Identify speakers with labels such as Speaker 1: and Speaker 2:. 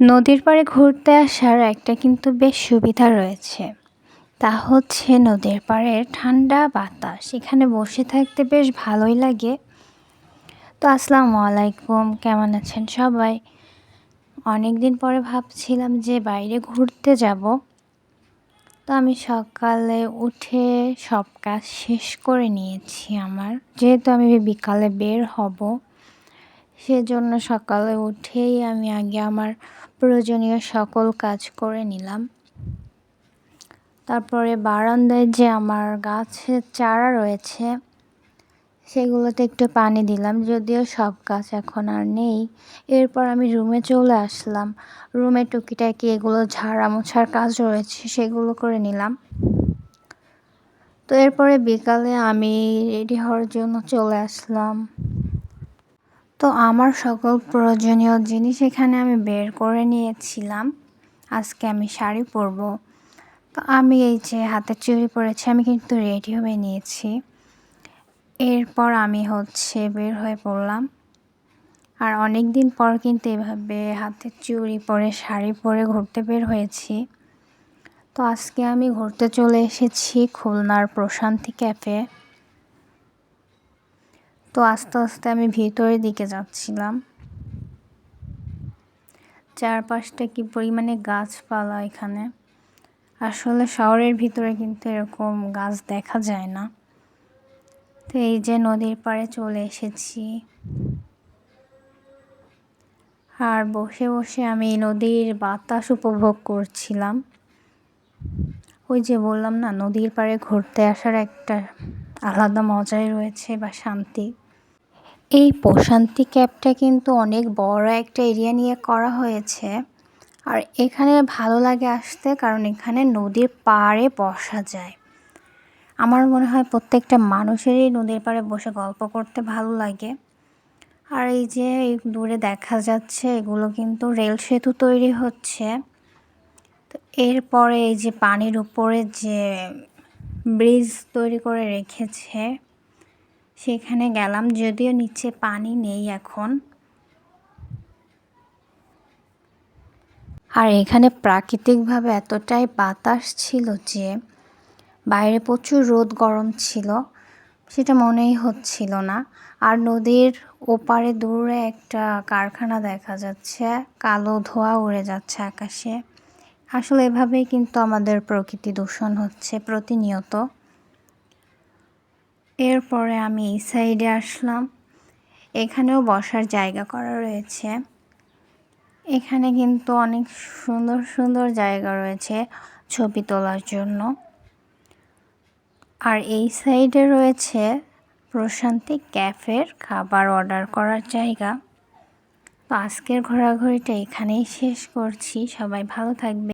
Speaker 1: নদীর পাড়ে ঘুরতে আসার একটা কিন্তু বেশ সুবিধা রয়েছে। তা হচ্ছে নদীর পাড়ে ঠান্ডা বাতাস। এখানে বসে থাকতে বেশ ভালোই লাগে। তো আসসালামু আলাইকুম, কেমন আছেন সবাই? অনেক দিন পরে ভাবছিলাম যে বাইরে ঘুরতে যাব। তো আমি সকালে উঠে সব কাজ শেষ করে নিয়েছি আমার। যেহেতু আমি বিকালে বের হব সেজন্য সকালে উঠেই আমি আগে আমার প্রয়োজনীয় সকল কাজ করে নিলাম। তারপরে বারান্দায় যে আমার গাছের চারা রয়েছে, সেগুলোতে একটু পানি দিলাম, যদিও সব গাছ এখন আর নেই। এরপর আমি রুমে চলে আসলাম। রুমে টুকিটাকি এগুলো ঝাড়া মোছার কাজ রয়েছে, সেগুলো করে নিলাম। তো এরপরে বিকালে আমি রেডি হওয়ার জন্য চলে আসলাম। তো আমার সকল প্রয়োজনীয় জিনিস এখানে আমি বের করে নিয়েছিলাম। আজকে আমি শাড়ি পরবো। তো আমি এই যে হাতে চুড়ি পরেছি, আমি কিন্তু রেডি হয়ে নিয়েছি। এরপর আমি হচ্ছে বের হয়ে পড়লাম। আর অনেক দিন পর কিন্তু এভাবে হাতে চুড়ি পরে, শাড়ি পরে ঘুরতে বের হয়েছি। তো আজকে আমি ঘুরতে চলে এসেছি খুলনার প্রশান্তি ক্যাফে। তো আস্তে আস্তে আমি ভিতরের দিকে যাচ্ছিলাম। চারপাশটা কি পরিমাণে গাছপালা এখানে? আসলে শহরের ভিতরে কিন্তু এরকম গাছ দেখা যায় না। তো এই যে নদীর পাড়ে চলে এসেছি। আর বসে বসে আমি নদীর বাতাস উপভোগ করছিলাম। ওই যে বললাম না, নদীর পাড়ে ঘুরতে আসার একটা আলাদা মজাই রয়েছে বা শান্তি। এই প্রশান্তি ক্যাবটা কিন্তু অনেক বড় একটা এরিয়া নিয়ে করা হয়েছে। আর এখানে ভালো লাগে আসতে কারণ এখানে নদীর পাড়ে বসা যায়। আমার মনে হয় প্রত্যেকটা মানুষেরই নদীর পাড়ে বসে গল্প করতে ভালো লাগে। আর এই যে দূরে দেখা যাচ্ছে, এগুলো কিন্তু রেল সেতু তৈরি হচ্ছে। তো এরপরে এই যে পানির উপরে যে ব্রিজ তৈরি করে রেখেছে সেখানে গেলাম, যদিও নিচে পানি নেই এখন। আর এখানে প্রাকৃতিকভাবে এতটাই বাতাস ছিল যে, বাইরে প্রচুর রোদ গরম ছিল, সেটা মনেই হচ্ছিল না। আর নদীর ওপারে দূরে একটা কারখানা দেখা যাচ্ছে, কালো ধোয়া উড়ে যাচ্ছে আকাশে। আসলে এভাবেই কিন্তু আমাদের প্রকৃতি দূষণ হচ্ছে প্রতিনিয়ত। এরপরে আমি এই সাইডে আসলাম। এখানেও বসার জায়গা করা রয়েছে। এখানে কিন্তু অনেক সুন্দর সুন্দর জায়গা রয়েছে ছবি তোলার জন্য। আর এই সাইডে রয়েছে প্রশান্তি ক্যাফের খাবার অর্ডার করার জায়গা। তো আজকের ঘোরাঘুরিটা এখানেই শেষ করছি। সবাই ভালো থাকবে